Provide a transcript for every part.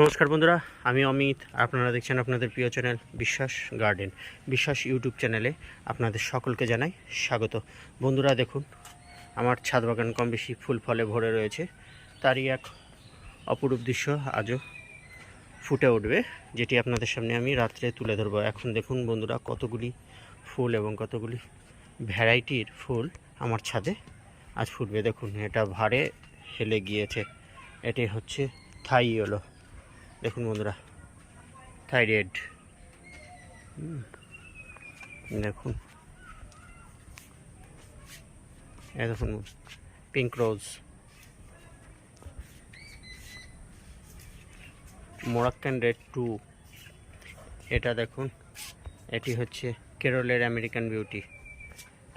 নমস্কার বন্ধুরা, আমি অমিত। আপনারা দেখছেন আপনাদের প্রিয় চ্যানেল বিশ্বাস গার্ডেন। বিশ্বাস ইউটিউব চ্যানেলে আপনাদের সকলকে জানাই স্বাগত। বন্ধুরা, দেখুন, আমার ছাদ বাগান কম বেশি ফুল ফলে ভরে রয়েছে। তারই এক অপরূপ দৃশ্য আজও ফুটে উঠবে, যেটি আপনাদের সামনে আমি রাত্রে তুলে ধরবো। এখন দেখুন বন্ধুরা, কতগুলি ফুল এবং কতগুলি ভ্যারাইটির ফুল আমার ছাদে আজ ফুটবে। দেখুন, এটা ভারে হেলে গিয়েছে। এটি হচ্ছে থাই হলো দেখুন বন্ধুরা, থাইরয়েড। দেখুন। দেখুন, pink rose. Moroccan red two. এটা দেখুন, এটি হচ্ছে কেরলের আমেরিকান বিউটি।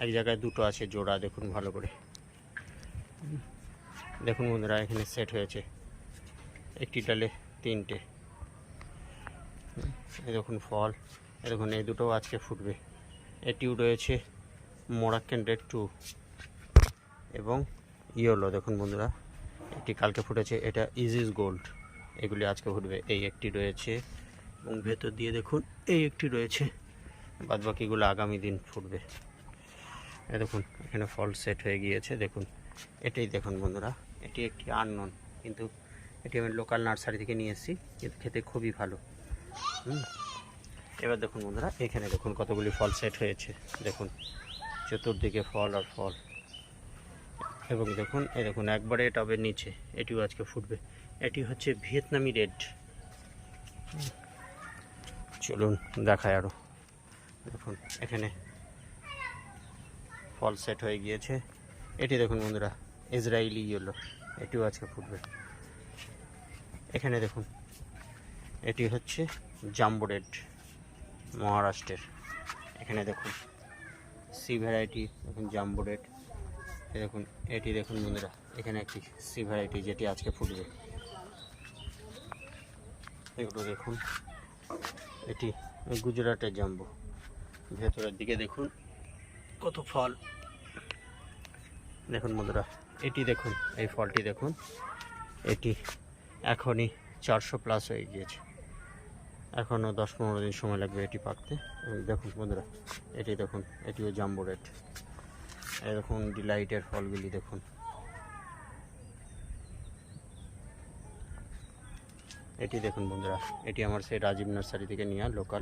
এক জায়গায় দুটো আছে জোড়া, দেখুন ভালো করে। দেখুন বন্ধুরা, এখানে সেট হয়েছে। একটি ডালে তিনটে। দেখুন ফল দেখুন, এই দুটো আজকে ফুটবে। এটিও রয়েছে মোরাক্কেন রেড টু এবং ইয়েলো। দেখুন বন্ধুরা, এটি কালকে ফুটেছে, এটা ইজিস গোল্ড। এগুলি আজকে ফুটবে, এই একটি রয়েছে। এবং ভেতর দিয়ে দেখুন, এই একটি রয়েছে। বাদ বাকিগুলো আগামী দিন ফুটবে। এ দেখুন, এখানে ফল সেট হয়ে গিয়েছে, দেখুন। এটাই দেখুন বন্ধুরা, এটি একটি আননন, কিন্তু এটি আমি লোকাল নার্সারি থেকে নিয়ে এসেছি। কিন্তু খেতে খুবই ভালো। এবার দেখুন বন্ধুরা, এখানে দেখুন কতগুলি ফল সেট হয়েছে। দেখুন, চতুর্দিকে ফল আর ফল। এবং দেখুন, এ দেখুন, একবারে টবের নিচে, এটিও আজকে ফুটবে। এটি হচ্ছে ভিয়েতনামি রেড। চলুন দেখায় আরও দেখুন, এখানে ফল সেট হয়ে গিয়েছে। এটি দেখুন বন্ধুরা, ইসরায়েলি ইয়েলো। এটিও আজকে ফুটবে। এখানে দেখুন। এটি হচ্ছে জাম্বো রেড মহারাষ্ট্রের। এখানে দেখুন, সি ভ্যারাইটি দেখুন জাম্বো রেড দেখুন, এটি দেখুন বন্ধুরা, এখানে একটি সি ভ্যারাইটি যেটি আজকে ফুটবে। এগুলো দেখুন, এটি গুজরাটের জাম্বো। ভেতরের দিকে দেখুন, কত ফল। দেখুন বন্ধুরা, এটি দেখুন, এই ফলটি দেখুন, এটি এখনই চারশো প্লাস হয়ে গিয়েছে। এখনও দশ পনেরো দিন সময় লাগবে এটি পাকতে। দেখুন বন্ধুরা, এটি দেখুন, এটিও জাম্বো রেট দেখুন ডিলাইটের ফলগুলি দেখুন। এটি দেখুন বন্ধুরা, এটি আমার সেই রাজীব নার্সারি থেকে নেওয়া লোকাল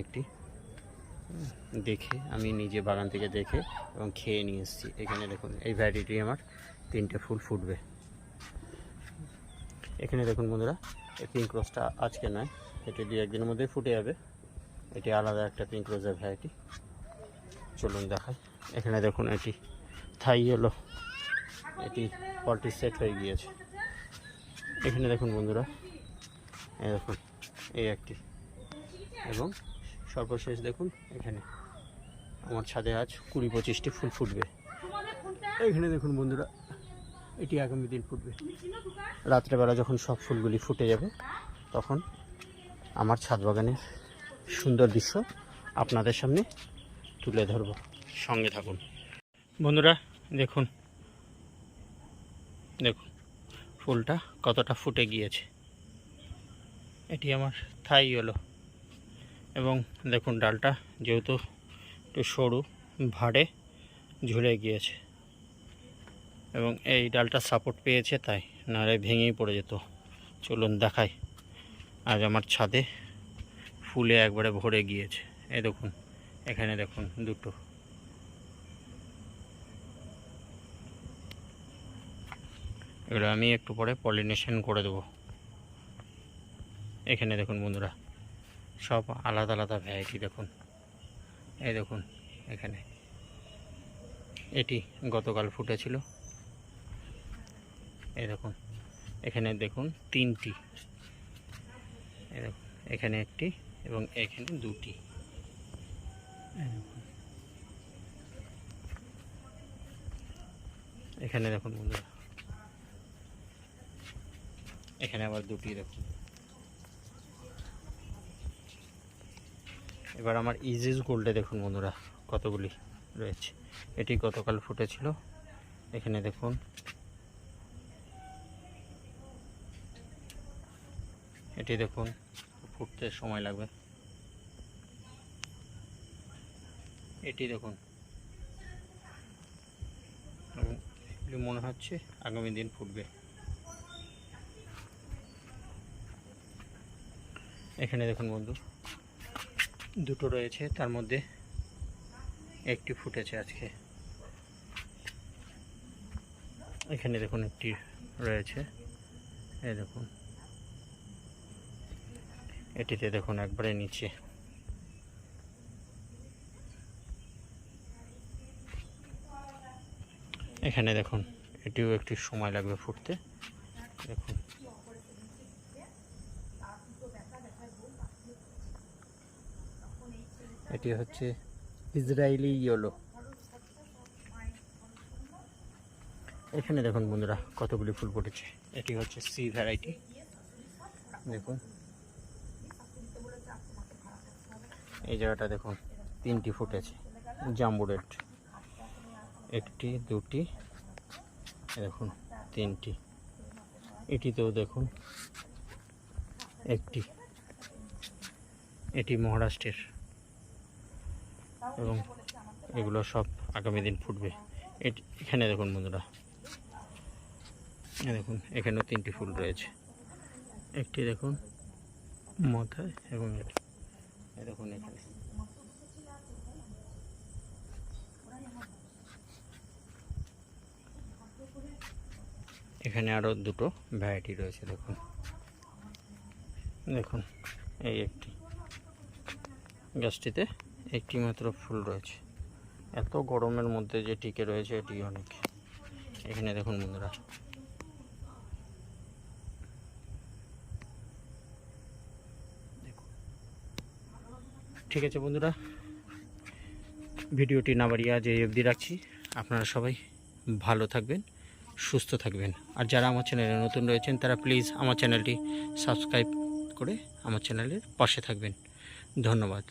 একটি। দেখে, আমি নিজে বাগান থেকে দেখে এবং খেয়ে নিয়ে এসেছি। এখানে দেখুন, এই ভ্যারাইটি আমার তিনটে ফুল ফুটবে। এখানে দেখুন বন্ধুরা, এই পিঙ্ক রোজটা আজকে নয়, এটি দু একদিনের মধ্যেই ফুটে যাবে। এটি আলাদা একটা পিঙ্ক রোজের ভ্যারাইটি চলুন দেখাই। এখানে দেখুন এটি থাই হলো এটি পলটি সেট হয়ে গিয়েছে। এখানে দেখুন বন্ধুরা এই দেখুন, এই একটি। এবং সর্বশেষ দেখুন, এখানে আমার ছাদে আজ কুড়ি পঁচিশটি ফুল ফুটবে। এখানে দেখুন বন্ধুরা এটি আগামী দিন ফুটবে। রাত্রেবেলা যখন সব ফুলগুলি ফুটে যাবে, তখন আমার ছাদ বাগানের সুন্দর দৃশ্য আপনাদের সামনে তুলে ধরব। সঙ্গে থাকুন। বন্ধুরা, দেখুন। দেখুন, ফুলটা কতটা ফুটে গিয়েছে। এটি আমার থাই হলো। এবং দেখুন, ডালটা যেহেতু একটু সরু, ভাড়ে ঝুলে গিয়েছে। এবং এই ডালটা সাপোর্ট পেয়েছে, তাই নাহলে ভেঙেই পড়ে যেত। চলুন দেখাই। আজ আমার ছাদে ফুলে একবারে ভরে গিয়েছে। এই দেখুন, এখানে দেখুন দুটো। এগুলো আমি একটু পরে পলিনেশন করে দেবো। এখানে দেখুন বন্ধুরা, সব আলাদা আলাদা ভ্যারাইটি দেখুন। এই দেখুন, এখানে। এটি গতকাল ফুটেছিল। দেখুন, এখানে দেখুন তিনটি। দেখুন, এখানে একটি এবং এখানে দুটি। এখানে দেখুন বন্ধুরা, এখানে আবার দুটি দেখুন। এবার আমার ইজিজ গোল্ডে দেখুন বন্ধুরা, কতগুলি রয়েছে। এটি গতকাল ফুটেছিল। এখানে দেখুন এটি দেখুন, ফুটতে সময় লাগবে। এটি দেখুন। মনে হচ্ছে আগামী দিন ফুটবে। এখানে দেখুন বন্ধু, দুটো রয়েছে, তার মধ্যে একটি ফুটেছে আজকে। এখানে দেখুন একটি রয়েছে। এই দেখুন। এটিতে দেখুন একবারে নিচে। এখানে দেখুন, এটিও একটি সময় লাগবে ফুটতে। দেখুন। এটি হচ্ছে ইসরায়েলি ইয়েলো। এখানে দেখুন বন্ধুরা কতগুলি ফুল ফুটেছে। এটি হচ্ছে সি ভ্যারাইটি। দেখুন। এই জায়গাটা দেখুন, তিনটি ফুটেছে, জাম্বু রেড একটি, দুটি দেখুন, তিনটি। এটিতেও দেখুন, একটি। এটি মহারাষ্ট্রের। এবং এগুলো সব আগামী দিন ফুটবে। এটি, এখানে দেখুন বন্ধুরা দেখুন, এখানেও তিনটি ফুল রয়েছে। একটি দেখুন, মাথায় এবং এটি দেখুন এখানে। এখানে আরও দুটো ভ্যারাইটি রয়েছে, দেখুন। দেখুন, এই একটি। গাছটিতে একটি মাত্র ফুল রয়েছে। এত গরমের মধ্যে যে টিকে রয়েছে এটি অনেক। এখানে দেখুন বন্ধুরা ঠিক আছে বন্ধুরা, ভিডিওটি না বাড়িয়ে আজ এই অবধি রাখছি। আপনারা সবাই ভালো থাকবেন, সুস্থ থাকবেন। আর যারা আমার চ্যানেলে নতুন রয়েছেন, তারা প্লিজ আমার চ্যানেলটি সাবস্ক্রাইব করে আমার চ্যানেলের পাশে থাকবেন। ধন্যবাদ।